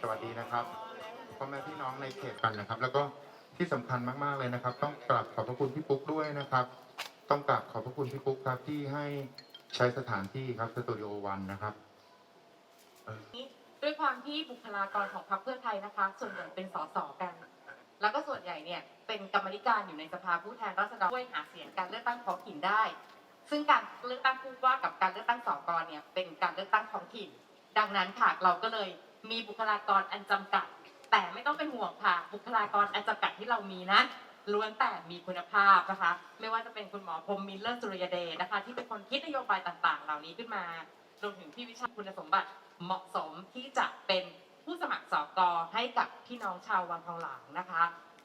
สวัสดีนะครับพ่อแม่พี่น้องในเขตกันนะครับ แล้วก็ที่สำคัญมากๆเลยนะครับ ต้องกราบขอบพระคุณพี่ปุ๊กด้วยนะครับ ต้องกราบขอบพระคุณพี่ปุ๊กครับที่ให้ใช้สถานที่ครับสตูดิโอวันนะครับด้วยความที่บุคลากรของพรรคเพื่อไทยนะคะ ส่วนใหญ่เป็นสสกัน แล้วก็ส่วนใหญ่เนี่ยเป็นกรรมธิการอยู่ในสภาผู้แทนราษฎรช่วยหาเสียงการเลือกตั้งท้องถิ่นได้ ซึ่งการเลือกตั้งผู้ว่ากับการเลือกตั้งสกเนี่ยเป็นการเลือกตั้งท้องถิ่น ดังนั้นค่ะเราก็เลยมีบุคลากรอันจำกัด แต่ไม่ต้องเป็นห่วงค่ะ บุคลากรอันจำกัดที่เรามีนั้นล้วนแต่มีคุณภาพนะคะ ไม่ว่าจะเป็นคุณหมอพรมมินเลอร์สุริยเดชนะคะ ที่เป็นคนคิดนโยบายต่างๆ เหล่านี้ขึ้นมารวมถึงพี่วิชาคุณสมบัติเหมาะสมที่จะเป็นผู้สมัครสอกให้กับพี่น้องชาววังทองหลางนะคะ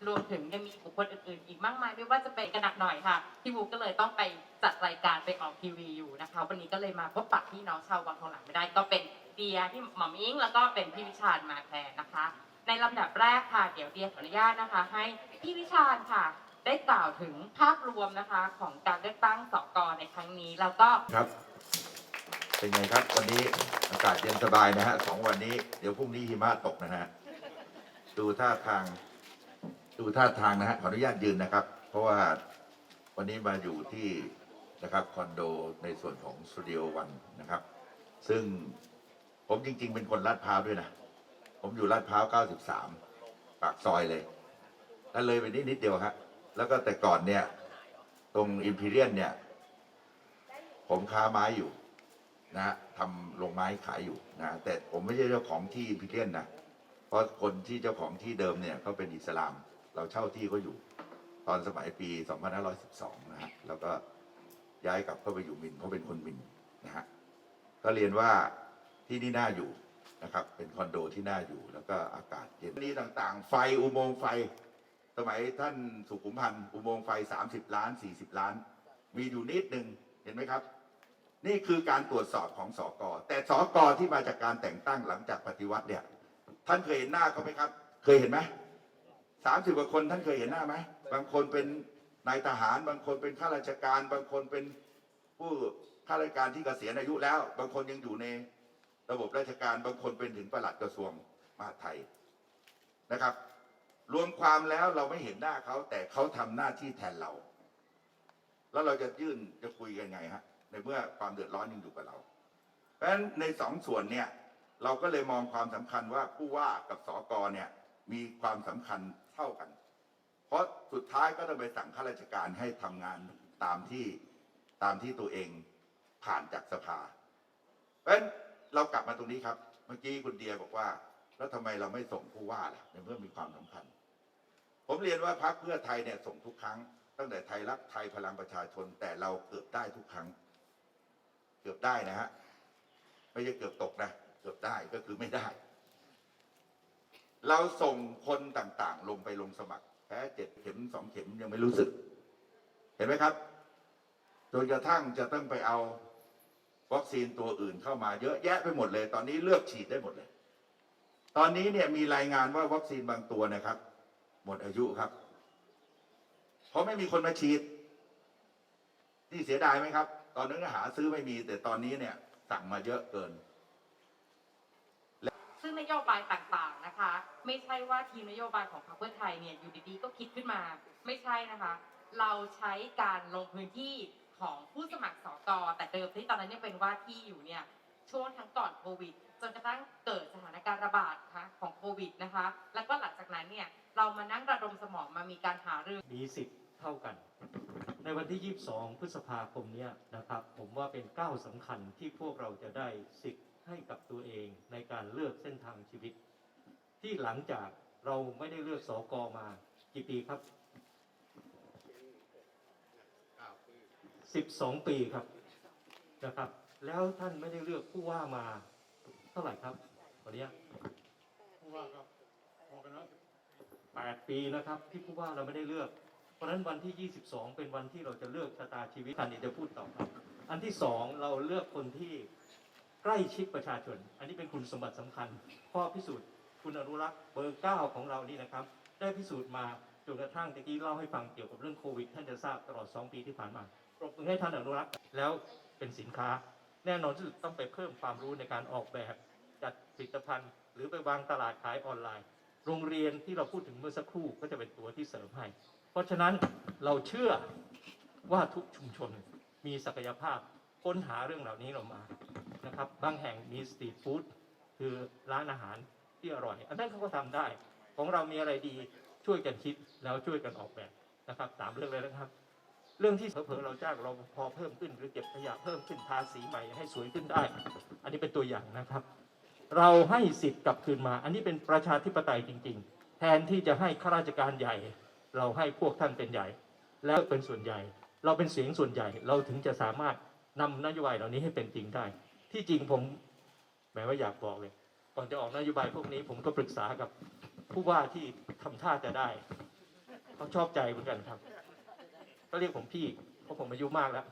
รวมถึงยังมีบุคคลอื่นๆ อีกมากมาย ไม่ว่าจะเป็นกระหนักหน่อยค่ะพี่บูก็เลยต้องไปจัดรายการไปออกทีวีอยู่นะคะ วันนี้ก็เลยมาพบปะพี่น้องชาววังทองหลางไม่ได้ก็เป็น เดียที่หม่อมอิงแล้วก็เป็นพี่วิชาญมาแทนนะคะ ในลำดับแรกค่ะเดี๋ยวเดียขออนุญาตนะคะ ให้พี่วิชาญค่ะ ได้กล่าวถึงภาพรวมนะคะ ของการเลือกตั้งสกในครั้งนี้แล้วก็ครับ เป็นไงครับ วันนี้อากาศเย็นสบายนะฮะสองวันนี้เดี๋ยวพรุ่งนี้หิมะตกนะฮะดูท่าทาง ดูท่าทางนะฮะขออนุญาตยืนนะครับ เพราะว่าวันนี้มาอยู่ที่นะครับคอนโดในส่วนของสตูดิโอวันนะครับ ซึ่ง ผมจริง ๆ เป็นคนลาดพร้าวด้วยนะ ผมอยู่ลาดพร้าว 93 ปากซอยเลยแล้วเลยไปนิดนิดเดียวฮะ แล้วก็แต่ก่อนเนี่ย ตรงอิมพีเรียนเนี่ย ผมค้าไม้อยู่นะฮะทำโรงไม้ขายอยู่นะ แต่ผมไม่ใช่เจ้าของที่อิมพีเรียนนะ เพราะคนที่เจ้าของที่เดิมเนี่ยเขาเป็นอิสลาม เราเช่าที่เขาอยู่ ตอนสมัยปี 2512 นะฮะ แล้วก็ย้ายกลับเข้าไปอยู่มินเพราะเป็นคนมินนะฮะ ก็เรียนว่า ที่นี่น่าอยู่นะครับ เป็นคอนโดที่น่าอยู่แล้วก็อากาศเย็นนี่ต่างๆ ไฟอุโมงค์ไฟ สมัยท่านสุขุมพันธ์อุโมงค์ไฟ 30 ล้าน 40 ล้าน มีอยู่นิดหนึ่งเห็นไหมครับ นี่คือการตรวจสอบของสอกอแต่สอกอที่มาจากการแต่งตั้งหลังจากปฏิวัติเนี่ย ท่านเคยเห็นหน้าเขาไหมครับ เคยเห็นไหมสามสิบกว่าคนท่านเคยเห็นหน้าไหมบางคนเป็นนายทหาร บางคนเป็นข้าราชการ บางคนเป็นผู้ข้าราชการที่เกษียณอายุแล้ว บางคนยังอยู่ใน ระบบราชการบางคนเป็นถึงประหลัดกระทรวงมหาดไทยนะครับ รวมความแล้วเราไม่เห็นหน้าเขาแต่เขาทำหน้าที่แทนเรา แล้วเราจะยื่นจะคุยกันไงฮะในเมื่อความเดือดร้อนยังอยู่กับเรา เพราะฉะนั้นในสองส่วนเนี่ยเราก็เลยมองความสำคัญว่าผู้ว่ากับสอกอเนี่ยมีความสำคัญเท่ากัน เพราะสุดท้ายก็ต้องไปสั่งข้าราชการให้ทำงานตามที่ตามที่ตัวเองผ่านจากสภา เพราะฉะนั้น เรากลับมาตรงนี้ครับ เมื่อกี้คุณเดียบอกว่า แล้วทำไมเราไม่ส่งผู้ว่าล่ะในเมื่อมีความสำคัญ ผมเรียนว่าพรรคเพื่อไทยเนี่ยส่งทุกครั้ง ตั้งแต่ไทยรักไทยพลังประชาชน แต่เราเกือบได้ทุกครั้ง เกือบได้นะฮะไม่ใช่เกือบตกนะเกือบได้ก็คือไม่ได้ เราส่งคนต่างๆ ลงไปลงสมัครแพ้เจ็ดเข็มสองเข็มยังไม่รู้สึก เห็นไหมครับจนกระทั่งจะต้องไปเอา วัคซีนตัวอื่นเข้ามาเยอะแยะไปหมดเลย ตอนนี้เลือกฉีดได้หมดเลย ตอนนี้เนี่ยมีรายงานว่าวัคซีนบางตัวนะครับ หมดอายุครับ เพราะไม่มีคนมาฉีดนี่เสียดายไหมครับ ตอนนั้นหาซื้อไม่มี แต่ตอนนี้เนี่ย สั่งมาเยอะเกินซึ่งนโยบายต่างๆนะคะ ไม่ใช่ว่าทีมนโยบายของพรรคเพื่อไทยเนี่ยอยู่ดีๆก็คิดขึ้นมา ไม่ใช่นะคะ เราใช้การลงพื้นที่ ของผู้สมัครสอกแต่เดิมที่ตอนนั้นยังเป็นว่าที่อยู่เนี่ยช่วงทั้งก่อนโควิดจนกระทั่งเกิดสถานการณ์ระบาดนะคะของโควิดนะคะ แล้วก็หลังจากนั้นเนี่ยเรามานั่งระดมสมองมามีการหารือมีสิทธิ์เท่ากัน ในวันที่ 22 พฤษภาคมเนี้ยนะครับ ผมว่าเป็นก้าวสำคัญที่พวกเราจะได้สิทธิ์ให้กับตัวเองในการเลือกเส้นทางชีวิต ที่หลังจากเราไม่ได้เลือกสอกอมากี่ปีครับ 12 ปีครับนะครับ แล้วท่านไม่ได้เลือกผู้ว่ามาเท่าไหร่ครับวันนี้ผู้ว่าก็พอกันแล้ว8ปีนะครับที่ผู้ว่าเราไม่ได้เลือก เพราะฉะนั้นวันที่ 22 เป็นวันที่เราจะเลือกชะตาชีวิตท่านเดี๋ยวจะพูดต่อครับ อันที่สองเราเลือกคนที่ใกล้ชิดประชาชน อันนี้เป็นคุณสมบัติสำคัญข้อพิสูจน์คุณอนุรักษ์เบอร์เก้าของเรานี่นะครับ ได้พิสูจน์มาจนกระทั่งตะกี้เล่าให้ฟังเกี่ยวกับเรื่องโควิด ท่านจะทราบตลอด 2 ปีที่ผ่านมา ปรบมือให้ท่านอนุรักษ์ แล้วเป็นสินค้า แน่นอนที่สุดต้องไปเพิ่มความรู้ในการออกแบบ จัดผลิตภัณฑ์ หรือไปวางตลาดขายออนไลน์ โรงเรียนที่เราพูดถึงเมื่อสักครู่ก็จะเป็นตัวที่เสริมให้ เพราะฉะนั้นเราเชื่อว่าทุกชุมชนมีศักยภาพค้นหาเรื่องเหล่านี้เรามานะครับบางแห่งมีสตรีทฟู้ดคือร้านอาหารที่อร่อย อันนั้นเขาก็ทำได้ ของเรามีอะไรดีช่วยกันคิดแล้วช่วยกันออกแบบนะครับสามเรื่องเลยนะครับ เรื่องที่เผลอๆเราจ้างเราพอเพิ่มขึ้นหรือเก็บขยะเพิ่มขึ้นทาสีใหม่ให้สวยขึ้นได้ อันนี้เป็นตัวอย่างนะครับ เราให้สิทธิ์กลับคืนมา อันนี้เป็นประชาธิปไตยจริง ๆ แทนที่จะให้ข้าราชการใหญ่ เราให้พวกท่านเป็นใหญ่ แล้วเป็นส่วนใหญ่ เราเป็นเสียงส่วนใหญ่ เราถึงจะสามารถนำนโยบายเหล่านี้ให้เป็นจริงได้ ที่จริงผมแหมว่าอยากบอกเลย ก่อนจะออกนโยบายพวกนี้ผมก็ปรึกษากับผู้ว่าที่ทำท่าจะได้เขาชอบใจเหมือนกันครับ ก็เรียกผมพี่เพราะผมอายุมากแล้ว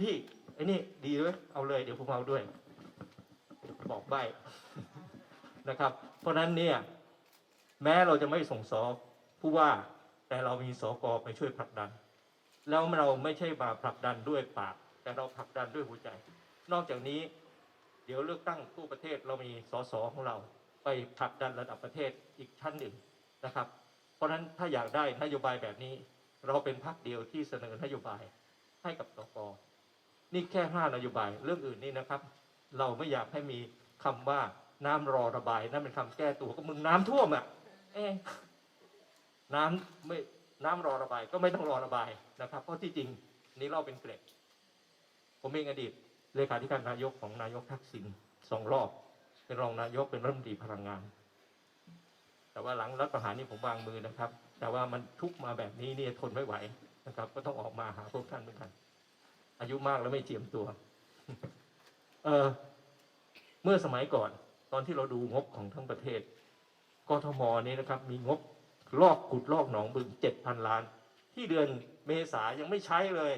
พี่ไอ้นี่ดีด้วยเอาเลยเดี๋ยวผมเอาด้วย บอกใบนะครับ เพราะนั้นเนี่ย แม้เราจะไม่ส่งสอผู้ว่าแต่เรามีสอกอไปช่วยผลักดัน แล้วเราไม่ใช่มาผลักดันด้วยปาก แต่เราผลักดันด้วยหัวใจ นอกจากนี้เดี๋ยวเลือกตั้งทั่วประเทศเรามีสสของเรา ไปผลักดันระดับประเทศอีกชั้นหนึ่งนะครับ เพราะฉะนั้นถ้าอยากได้นโยบายแบบนี้ เราเป็นพรรคเดียวที่เสนอนโยบายให้กับสกนี่แค่ห้านโยบาย เรื่องอื่นนี่นะครับ เราไม่อยากให้มีคำว่าน้ำรอระบายนั่นเป็นคำแก้ตัวก็มึงน้ำท่วมอะเอ๊น้ำไม่น้ำรอระบายก็ไม่ต้องรอระบายนะครับ เพราะที่จริงนี่เราเป็นเกร็ดผมเองอดีตเลขาธิการนายกของนายกทักษิณสองรอบ เป็นรองนายกเป็นรัฐมนตรีพลังงาน แต่ว่าหลังรัฐประหารนี่ผมวางมือนะครับ แต่ว่ามันทุกมาแบบนี้เนี่ยทนไม่ไหวนะครับ ก็ต้องออกมาหาพวกท่านเหมือนกัน อายุมากแล้วไม่เจียมตัว เออเมื่อสมัยก่อน ตอนที่เราดูงบของทั้งประเทศกทมนี้นะครับ มีงบลอกขุดลอกหนองบึงเจ็ดพันล้าน ที่เดือนเมษายังไม่ใช้เลย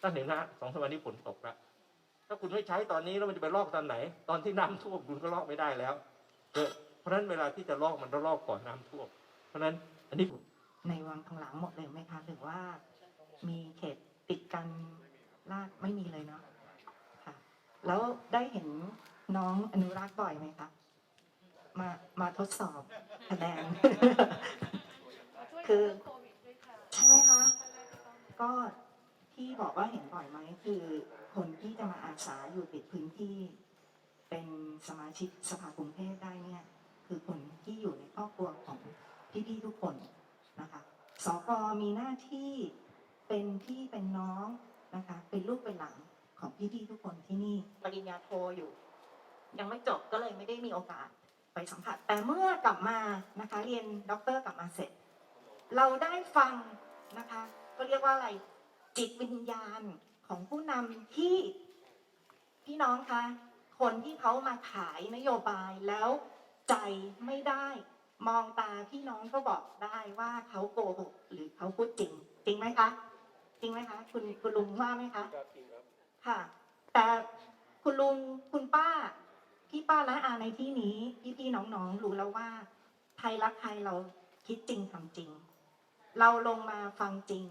ท่านเห็นนะสองสามวันนี้ฝนตกแล้วถ้าคุณไม่ใช้ตอนนี้แล้วมันจะไปลอกตอนไหน ตอนที่น้ำท่วมคุณก็ลอกไม่ได้แล้วเออเพราะฉะนั้นเวลาที่จะลอกมันต้องลอกก่อนน้ำท่วมเพราะฉะนั้น อันนี้ในวังทองหลางหมดเลยไหมคะหรือว่ามีเขตติดกันลากไม่มีเลยเนาะค่ะ แล้วได้เห็นน้องอนุรักษ์บ่อยไหมคะมามาทดสอบคะแนนคือใช่ไหมคะ ก็ที่บอกว่าเห็นบ่อยไหมคือคนที่จะมาอาสาอยู่ปิดพื้นที่เป็นสมาชิกสภากรุงเทพได้เนี่ย คือคนที่อยู่ในครอบครัวของ พี่ๆทุกคนนะคะสกมีหน้าที่เป็นพี่เป็นน้องนะคะ เป็นลูกเป็นหลานของพี่ๆทุกคนที่นี่ปริญญาโทอยู่ ยังไม่จบก็เลยไม่ได้มีโอกาสไปสัมผัส แต่เมื่อกลับมานะคะ เรียนด็อกเตอร์กลับมาเสร็จ เราได้ฟังนะคะ ก็เรียกว่าอะไรจิตวิญญาณของผู้นำที่พี่น้องคะคนที่เขามาขายนโยบายแล้วใจไม่ได้ มองตาพี่น้องก็บอกได้ว่าเขาโกหกหรือเขาพูดจริง จริงไหมคะ จริงไหมคะ คุณคุณลุงว่าไหมคะค่ะ แต่คุณลุงคุณป้าพี่ป้าและอาในที่นี้พี่พี่ๆน้องๆรู้แล้วว่า ไทยรักไทยเราคิดจริงทำจริง เราลงมาฟังจริง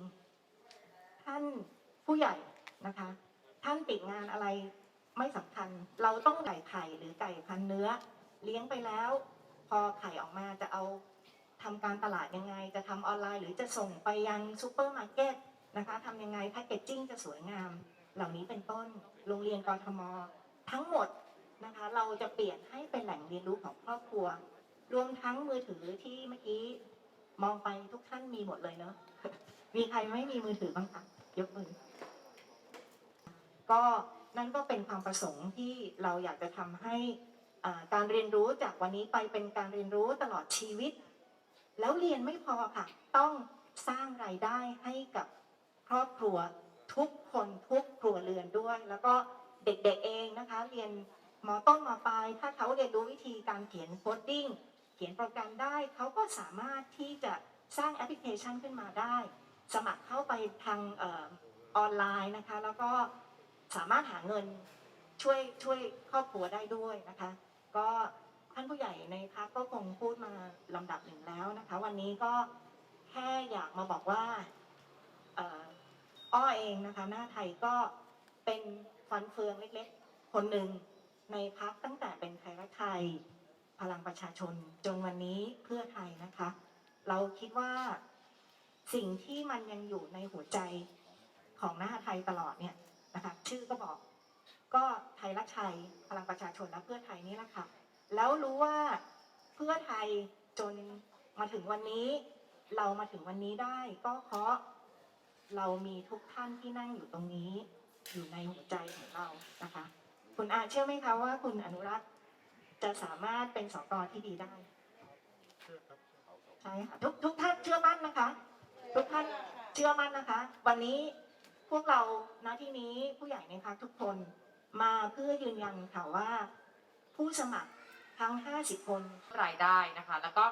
ท่านผู้ใหญ่นะคะ ท่านติดงานอะไรไม่สำคัญ เราต้องไก่ไข่หรือไก่พันเนื้อ เลี้ยงไปแล้ว พอไข่ออกมาจะเอาทำการตลาดยังไง จะทำออนไลน์ หรือจะส่งไปยังซูเปอร์มาร์เก็ตนะคะทำยังไงแพคเกจจิ้งจะสวยงาม เหล่านี้เป็นต้นโรงเรียนกทม ทั้งหมดนะคะเราจะเปลี่ยนให้เป็นแหล่งเรียนรู้ของครอบครัว รวมทั้งมือถือที่เมื่อกี้มองไปทุกท่านมีหมดเลยเนาะมีใครไม่มีมือถือบ้างคะยกมือก็นั่นก็เป็นความประสงค์ที่เราอยากจะทำให้ การเรียนรู้จากวันนี้ไปเป็นการเรียนรู้ตลอดชีวิต แล้วเรียนไม่พอค่ะ ต้องสร้างรายได้ให้กับครอบครัวทุกคนทุกครัวเรือนด้วย แล้วก็เด็กๆเองนะคะ เรียนมต้นมปลายถ้าเขาเรียนรู้วิธีการเขียนโคดดิ้งเขียนโปรแกรมได้ เขาก็สามารถที่จะสร้างแอปพลิเคชันขึ้นมาได้ สมัครเข้าไปทางออนไลน์นะคะ แล้วก็สามารถหาเงินช่วยช่วยครอบครัวได้ด้วยนะคะ ก็ท่านผู้ใหญ่ในพักก็คงพูดมาลำดับหนึ่งแล้วนะคะ วันนี้ก็แค่อยากมาบอกว่าอ่ออ้อเองนะคะ หน้าไทยก็เป็นฟันเฟืองเล็กๆ คนหนึ่งในพักตั้งแต่เป็นไทยรักไทย พลังประชาชนจนวันนี้เพื่อไทยนะคะ เราคิดว่าสิ่งที่มันยังอยู่ในหัวใจของหน้าไทยตลอดเนี่ยนะคะ ชื่อก็บอก ก็ไทยรักไทยพลังประชาชนและเพื่อไทยนี่แหละค่ะ แล้วรู้ว่าเพื่อไทยจนมาถึงวันนี้ เรามาถึงวันนี้ได้ก็เพราะเรามีทุกท่านที่นั่งอยู่ตรงนี้ อยู่ในหัวใจของเรานะคะ คุณอาเชื่อไหมคะว่าคุณอนุรักษ์จะสามารถเป็นสกที่ดีได้ใช่ค่ะทุกทุกท่านเชื่อมั่นนะคะ ทุกท่านเชื่อมั่นนะคะ วันนี้พวกเราณที่นี้ผู้ใหญ่ในพักทุกคน มาเพื่อยืนยันค่ะว่า ผู้สมัครทั้ง 50 คนรายได้นะคะ แล้วก็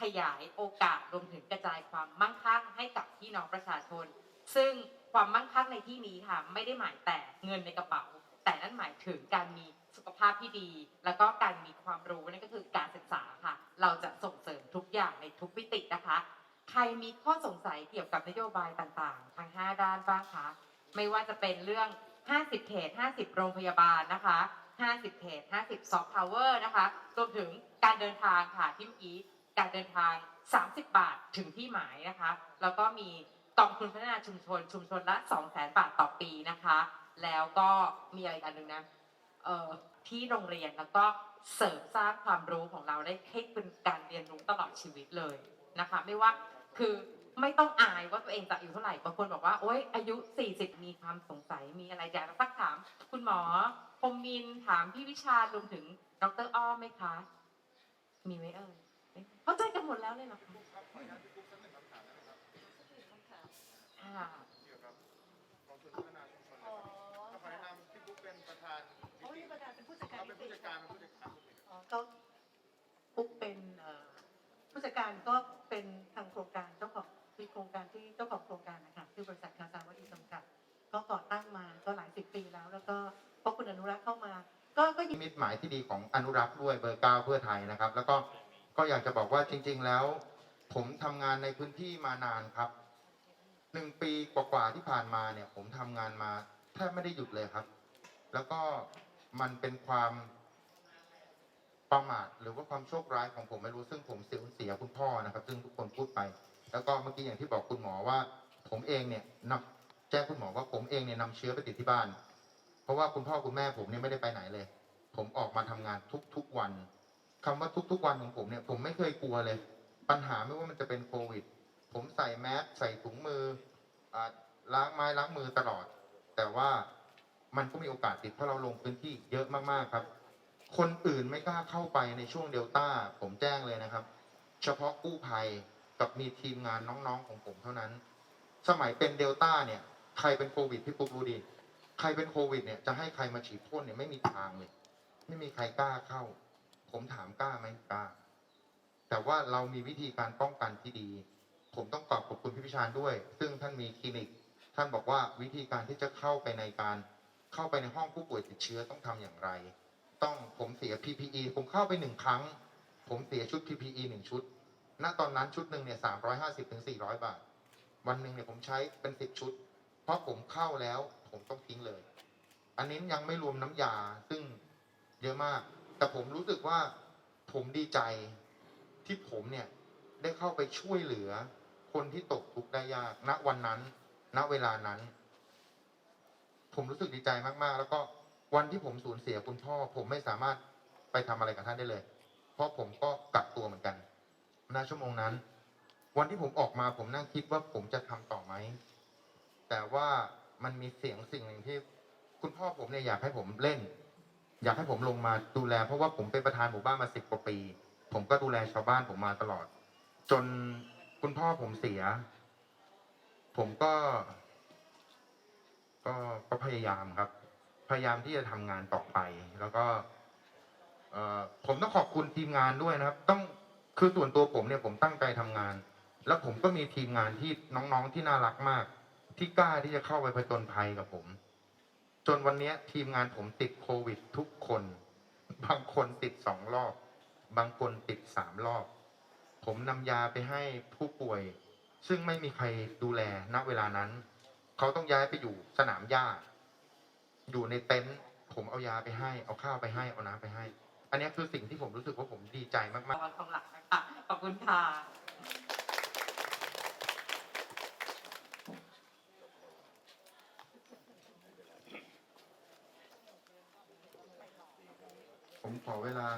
ขยายโอกาสรวมถึงกระจายความมั่งคั่งให้กับพี่น้องประชาชน ซึ่งความมั่งคั่งในที่นี้ค่ะไม่ได้หมายแต่เงินในกระเป๋า แต่นั่นหมายถึงการมีสุขภาพที่ดี แล้วก็การมีความรู้นั่นก็คือการศึกษาค่ะ เราจะส่งเสริมทุกอย่างในทุกมิตินะคะ ใครมีข้อสงสัยเกี่ยวกับนโยบายต่างๆทั้ง5 ด้านบ้างคะไม่ว่าจะเป็นเรื่อง 50 เขต 50 โรงพยาบาลนะคะ 50 เขต 50 ซอฟต์พาวเวอร์นะคะ รวมถึงการเดินทางค่ะที่เมื่อกี้การเดินทาง 30 บาทถึงที่หมายนะคะ แล้วก็มีกองทุนพัฒนาชุมชน ชุมชนละ 200,000 บาทต่อปีนะคะ แล้วก็มีอะไรอีกอันหนึ่งนะเอ่อที่โรงเรียนแล้วก็เสริมสร้างความรู้ของเราได้ให้เป็นการเรียนรู้ตลอดชีวิตเลยนะคะ ไม่ว่าคือ ไม่ต้องอายว่าตัวเองจะอายุเท่าไหร่บางคนบอกว่าโอ๊ยอายุ 40 มีความสงสัยมีอะไรอยากจะสักถาม คุณหมอพมมินถามพี่วิชารวมถึงดรอ้อมไหมคะ มีไหมเอ่ยเข้าใจกันหมดแล้วเลยเหรอคะ เกี่ยวกับกองทุนพัฒนาชุมชนนะครับขอแนะนำพี่ปุ๊กเป็นประธานนิติเราเป็นผู้จัดการเป็นผู้จัดการ อ๋อก็ปุ๊กเป็นเอ่อผู้จัดการก็เป็นทางโครงการเจ้าของมีโครงการ ที่เจ้าของโครงการนะคะคือบริษัทคาซาวดีจำกัด ก็ก่อตั้งมาก็หลายสิบปีแล้ว แล้วก็พอคุณอนุรักษ์เข้ามา ก็ก็ยินินมิตหมายที่ดีของอนุรักษ์ด้วยเบอร์เก้าเพื่อไทยนะครับ แล้วก็ก็อยากจะบอกว่าจริง ๆแล้ว ผมทำงานในพื้นที่มานานครับหนึ่งปีกว่าๆที่ผ่านมาเนี่ยผมทำงานมาแทบไม่ได้หยุดเลยครับ แล้วก็มันเป็นความประมาทหรือว่าความโชคร้ายของผมไม่รู้ซึ่งผมเสียเสียคุณพ่อนะครับ ซึ่งทุกคนพูดไป แล้วก็เมื่อกี้อย่างที่บอกคุณหมอว่า ผมเองเนี่ยนำแจ้งคุณหมอว่าผมเองเนี่ยนำเชื้อไปติดที่บ้าน เพราะว่าคุณพ่อคุณแม่ผมเนี่ยไม่ได้ไปไหนเลย ผมออกมาทำงานทุกๆวันคำว่าทุกๆวันของผมเนี่ย ผมไม่เคยกลัวเลย ปัญหาไม่ว่ามันจะเป็นโควิด ผมใส่แมสใส่ถุงมืออล้างไม้ล้างมือตลอด แต่ว่ามันก็มีโอกาสติดเพราะเราลงพื้นที่เยอะมากๆครับ คนอื่นไม่กล้าเข้าไปในช่วงเดลต้า ผมแจ้งเลยนะครับ เฉพาะกู้ภัย กับมีทีมงานน้องๆของผมเท่านั้น สมัยเป็นเดลต้าเนี่ย ใครเป็นโควิดพี่ปุ๊กรู้ดี ใครเป็นโควิดเนี่ยจะให้ใครมาฉีดพ่นเนี่ยไม่มีทางเลย ไม่มีใครกล้าเข้า ผมถามกล้าไหมกล้า แต่ว่าเรามีวิธีการป้องกันที่ดี ผมต้องขอบขอบคุณพี่พิชานด้วย ซึ่งท่านมีคลินิก ท่านบอกว่าวิธีการที่จะเข้าไปในการเข้าไปในห้องผู้ป่วยติดเชื้อต้องทำอย่างไร ต้องผมเสีย PPE ผมเข้าไปหนึ่งครั้ง ผมเสียชุด PPE หนึ่งชุด ณตอนนั้นชุดหนึ่งเนี่ยสามร้อยห้าสิบถึงสี่ร้อยบาท วันหนึ่งเนี่ยผมใช้เป็นสิบชุด เพราะผมเข้าแล้วผมต้องทิ้งเลย อันนี้ยังไม่รวมน้ำยาซึ่งเยอะมาก แต่ผมรู้สึกว่าผมดีใจที่ผมเนี่ยได้เข้าไปช่วยเหลือ คนที่ตกทุกข์ได้ยาก ณวันนั้น ณเวลานั้น ผมรู้สึกดีใจมากๆ แล้วก็วันที่ผมสูญเสียคุณพ่อ ผมไม่สามารถไปทำอะไรกับท่านได้เลย เพราะผมก็กักตัวเหมือนกัน ณชั่วโมงนั้น วันที่ผมออกมาผมนั่งคิดว่าผมจะทำต่อไหม แต่ว่ามันมีเสียงสิ่งหนึ่งที่ คุณพ่อผมเนี่ยอยากให้ผมเล่น อยากให้ผมลงมาดูแล เพราะว่าผมเป็นประธานหมู่บ้านมาสิบกว่าปี ผมก็ดูแลชาวบ้านผมมาตลอด จนคุณพ่อผมเสีย ผมก็ ก็ก็พยายามครับ พยายามที่จะทำงานต่อไป แล้วก็ เออผมต้องขอบคุณทีมงานด้วยนะครับ ต้อง คือส่วนตัวผมเนี่ยผมตั้งใจทำงาน แล้วผมก็มีทีมงานที่น้องๆที่น่ารักมาก ที่กล้าที่จะเข้าไปผจญภัยกับผม จนวันนี้ทีมงานผมติดโควิดทุกคน บางคนติดสองรอบ บางคนติดสามรอบ ผมนำยาไปให้ผู้ป่วย ซึ่งไม่มีใครดูแลณเวลานั้น เขาต้องย้ายไปอยู่สนามหญ้า อยู่ในเต็นท์ผมเอายาไปให้ เอาข้าวไปให้ เอาน้ำไปให้ นอันนี้คือสิ่งที่ผมรู้สึกว่าผมดีใจมากๆรางวัลทองหลังนะคะขอบคุณค่ะผมขอเวลา